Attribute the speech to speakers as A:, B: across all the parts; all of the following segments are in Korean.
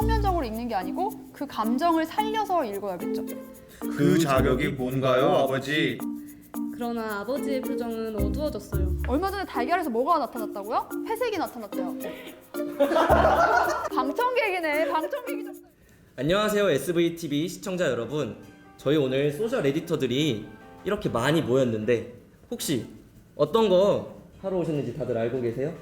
A: 평면적으로 읽는 게 아니고 그 감정을 살려서 읽어야겠죠.
B: 그 자격이 뭔가요, 아버지?
C: 그러나 아버지의 표정은 어두워졌어요.
A: 얼마 전에 달걀에서 뭐가 나타났다고요? 회색이 나타났대요. 방청객이네. 방청객이죠.
D: 안녕하세요 SVTV 시청자 여러분 저희 오늘 소셜 에디터들이 이렇게 많이 모였는데 혹시 어떤 거 하러 오셨는지 다들 알고 계세요?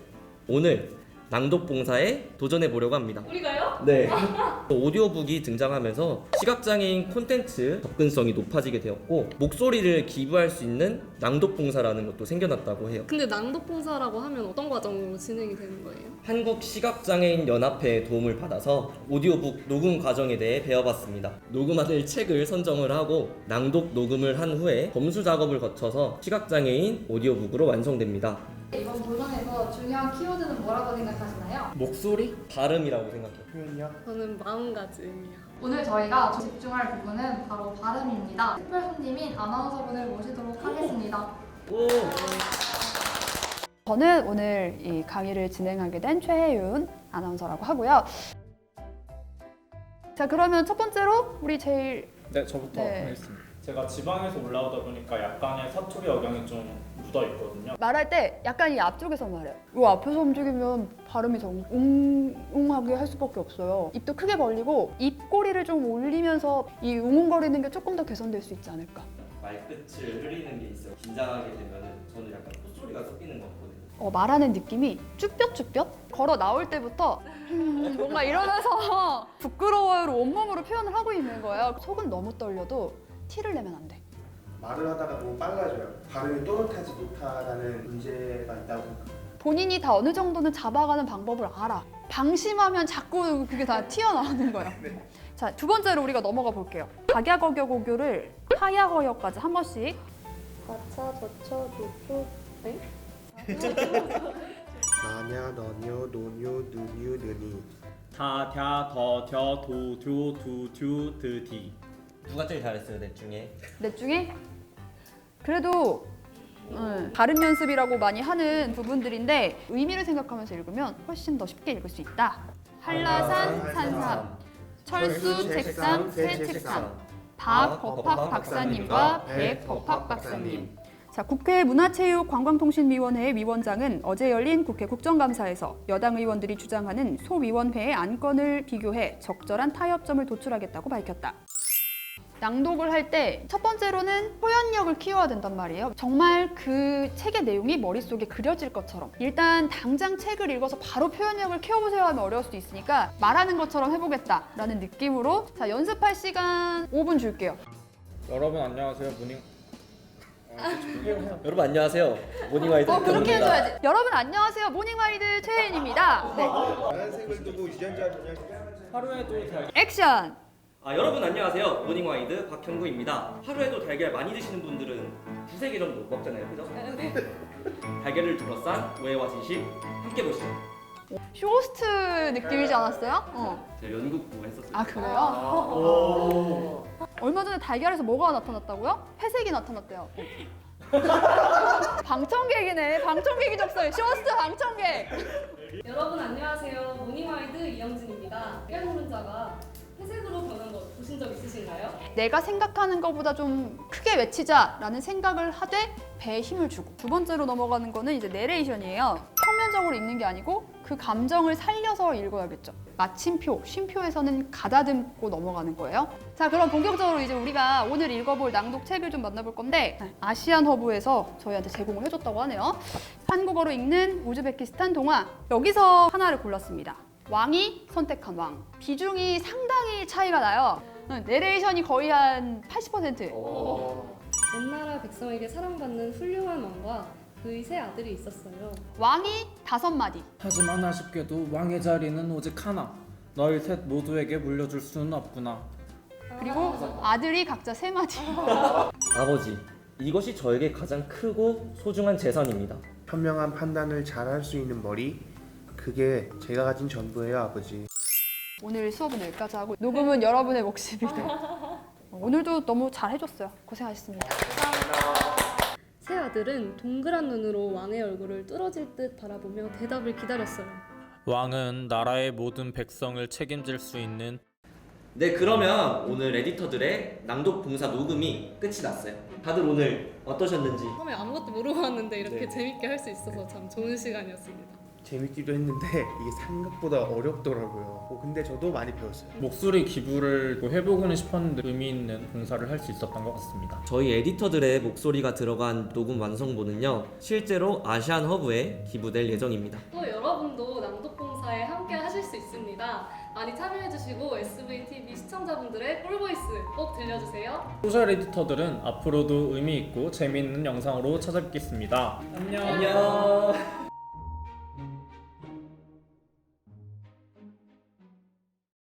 D: 오늘 낭독 봉사에 도전해 보려고 합니다
C: 우리가요?
D: 네 오디오북이 등장하면서 시각장애인 콘텐츠 접근성이 높아지게 되었고 목소리를 기부할 수 있는 낭독 봉사라는 것도 생겨났다고 해요
C: 근데 낭독 봉사라고 하면 어떤 과정으로 진행이 되는 거예요?
D: 한국 시각장애인 연합회의 도움을 받아서 오디오북 녹음 과정에 대해 배워봤습니다. 녹음할 책을 선정을 하고 낭독 녹음을 한 후에 검수 작업을 거쳐서 시각장애인 오디오북으로 완성됩니다.
E: 이번 도전에서 중요한 키워드는 뭐라고 생각하시나요?
D: 목소리? 발음이라고 생각해요.
B: 표현이요?
C: 저는 마음가짐이요.
E: 오늘 저희가 집중할 부분은 바로 발음입니다. 특별 손님인 아나운서분을 모시도록 하겠습니다.
D: 오!
A: 저는 오늘 이 강의를 진행하게 된 최혜윤 아나운서라고 하고요. 자, 그러면 첫 번째로 우리 제일
F: 네, 저부터
A: 네.
F: 하겠습니다. 제가 지방에서 올라오다 보니까 약간의 사투리 억양이 좀 묻어 있거든요.
A: 말할 때 약간 이 앞쪽에서 말해요. 이 앞에서 움직이면 발음이 좀 웅웅하게 할 수밖에 없어요. 입도 크게 벌리고 입꼬리를 좀 올리면서 이 웅웅거리는 게 조금 더 개선될 수 있지 않을까.
D: 말끝을 흐리는 게 있어요. 긴장하게 되면 저는 약간 콧소리가 섞이는 것 같거든요.
A: 어, 말하는 느낌이 쭈뼛쭈뼛 걸어 나올 때부터 음, 뭔가 이러면서 부끄러워요로 온몸으로 표현을 하고 있는 거예요. 속은 너무 떨려도 티를 내면 안 돼.
G: 말을 하다가 너무 빨라져요. 발음이 또렷하지 못하다는 문제가 있다고.
A: 본인이 다 어느 정도는 잡아가는 방법을 알아. 방심하면 자꾸 그게 다 튀어나오는 거예요. 자, 두 번째로 우리가 넘어가 볼게요. 각야거겨고교를 하야허여까지 한 번씩.
C: 가차, 저차, 도표, 네?
G: 나냐, 너뇨, 노뇨, 느뉴, 느니.
F: 다, 갸, 더, 겨, 도, 듀, 두, 듀, 드, 디.
D: 누가 제일 잘했어요, 넷 중에?
A: 넷 중에 그래도 음, 발음 연습이라고 많이 하는 부분들인데 의미를 생각하면서 읽으면 훨씬 더 쉽게 읽을 수 있다. 한라산 산삼, 철수 책상 새 책상, 박 법학 박사님과 백 법학 박사님. 자, 국회 문화체육관광통신위원회 위원장은 어제 열린 국회 국정감사에서 여당 의원들이 주장하는 소위원회의 안건을 비교해 적절한 타협점을 도출하겠다고 밝혔다. 낭독을 할 때 첫 번째로는 표현력을 키워야 된단 말이에요. 정말 그 책의 내용이 머릿속에 그려질 것처럼. 일단 당장 책을 읽어서 바로 표현력을 키워보세요 하면 어려울 수도 있으니까 말하는 것처럼 해보겠다라는 느낌으로 자 연습할 시간 5분 줄게요.
F: 여러분 안녕하세요. 모닝. 어, 해요, 해요.
D: 여러분 안녕하세요. 모닝와이드
A: 어 그렇게. 해줘야지. 여러분 안녕하세요. 모닝와이드 최혜인입니다. 네.
F: 하루에도 잘
A: 액션.
D: 아 여러분 안녕하세요. 모닝와이드 박현구입니다. 하루에도 달걀 많이 드시는 분들은 두세 개 정도 먹잖아요, 그죠? 달걀을 둘러싼 오해와 진실 함께 보시죠.
A: 쇼호스트 느낌이지 않았어요? 어.
D: 제가 연극부 했었어요.
A: 아 그래요? 얼마 전에 달걀에서 뭐가 나타났다고요? 회색이 나타났대요. 방청객이네. 방청객이 적어요. 쇼호스트 방청객.
C: 여러분 안녕하세요. 모닝와이드 이영진입니다. 빨간 노른자가 회색으로
A: 내가 생각하는 것보다 좀 크게 외치자라는 생각을 하되 배에 힘을 주고 두 번째로 넘어가는 거는 이제 내레이션이에요. 평면적으로 읽는 게 아니고 그 감정을 살려서 읽어야겠죠. 마침표, 쉼표에서는 가다듬고 넘어가는 거예요. 자, 그럼 본격적으로 이제 우리가 오늘 읽어볼 낭독 책을 좀 만나볼 건데 아시안 허브에서 저희한테 제공을 해줬다고 하네요. 한국어로 읽는 우즈베키스탄 동화 여기서 하나를 골랐습니다. 왕이 선택한 왕. 비중이 상당히 차이가 나요. 응, 내레이션이 거의 한 80%.
C: 온 나라 백성에게 사랑받는 훌륭한 왕과 그의 세 아들이 있었어요.
A: 왕이 다섯 마디.
F: 하지만 아쉽게도 왕의 자리는 오직 하나. 너희 셋 모두에게 물려줄 수는 없구나.
A: 그리고 아들이 각자 세 마디.
D: 아버지, 이것이 저에게 가장 크고 소중한 재산입니다.
G: 현명한 판단을 잘 할 수 있는 머리. 그게 제가 가진 전부예요, 아버지.
A: 오늘 수업은 여기까지 하고 녹음은 여러분의 몫입니다. 오늘도 너무 잘 해줬어요. 고생하셨습니다.
C: 세 아들은 동그란 눈으로 왕의 얼굴을 뚫어질 듯 바라보며 대답을 기다렸어요.
F: 왕은 나라의 모든 백성을 책임질 수 있는
D: 네 그러면 오늘 에디터들의 낭독 봉사 녹음이 끝이 났어요. 다들 오늘 어떠셨는지?
C: 처음에 아무것도 모르고 왔는데 이렇게
D: 네.
C: 재밌게 할 수 있어서 참 좋은 시간이었습니다.
G: 재밌기도 했는데 이게 생각보다 어렵더라고요. 어, 근데 저도 많이 배웠어요.
F: 목소리 기부를 뭐 해보고는 싶었는데 의미 있는 봉사를 할 수 있었던 것 같습니다.
D: 저희 에디터들의 목소리가 들어간 녹음 완성본은요 실제로 아시안 허브에 기부될 예정입니다.
C: 또 여러분도 낭독 봉사에 함께 하실 수 있습니다. 많이 참여해 주시고 SVTV 시청자분들의 꿀보이스 꼭 들려주세요.
F: 소셜 에디터들은 앞으로도 의미 있고 재미있는 영상으로 찾아뵙겠습니다. 안녕.
D: 안녕.